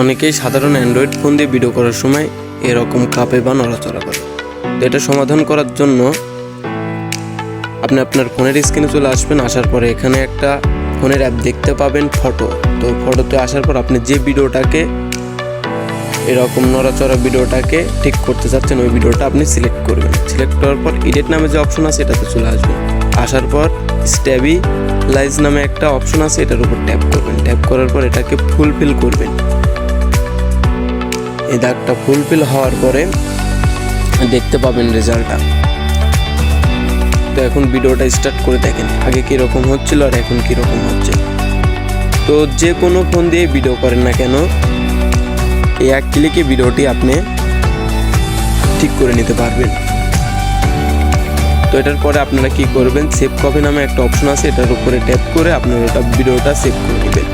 অনেকেই সাধারণ Android phone দিয়ে ভিডিও করার সময় এরকম কাপে বা নড়াচড়া করে। তো এটা সমাধান করার জন্য আপনি আপনার ফোনের স্ক্রিনে চলে আসবেন, আসার পরে এখানে একটা ফোনের অ্যাপ দেখতে পাবেন ফটো তো ফটোতে আসার পর আপনি যে ভিডিওটাকে, এরকম নড়াচড়া ভিডিওটাকে ঠিক করতে চাচ্ছেন, ওই ভিডিওটা আপনি সিলেক্ট করবেন। সিলেক্ট করার পর এডিট নামে যে অপশন আছে, এটাতে চলে আসবেন। আসার পর স্ট্যাবি লাইজ নামে একটা অপশন আছে, এটার উপর ট্যাপ করবেন। ট্যাপ করার পর এটাকে ফুলফিল করবেন। এই দাগটা ফুলফিল হওয়ার পরে দেখতে পাবেন রেজাল্টটা তো এখন ভিডিওটা স্টার্ট করে দেখেন, আগে কীরকম হচ্ছিল আর এখন কীরকম হচ্ছে। তো যে কোনো ফোন দিয়ে ভিডিও করেন না কেন, এই এক ক্লিকে ভিডিওটি আপনি ঠিক করে নিতে পারবেন। তো এটার পরে আপনারা কি করবেন সেভ কপি নামে একটা অপশন আছে, এটার উপরে ট্যাপ করে আপনারা ওটা ভিডিওটা সেভ করে নেবেন।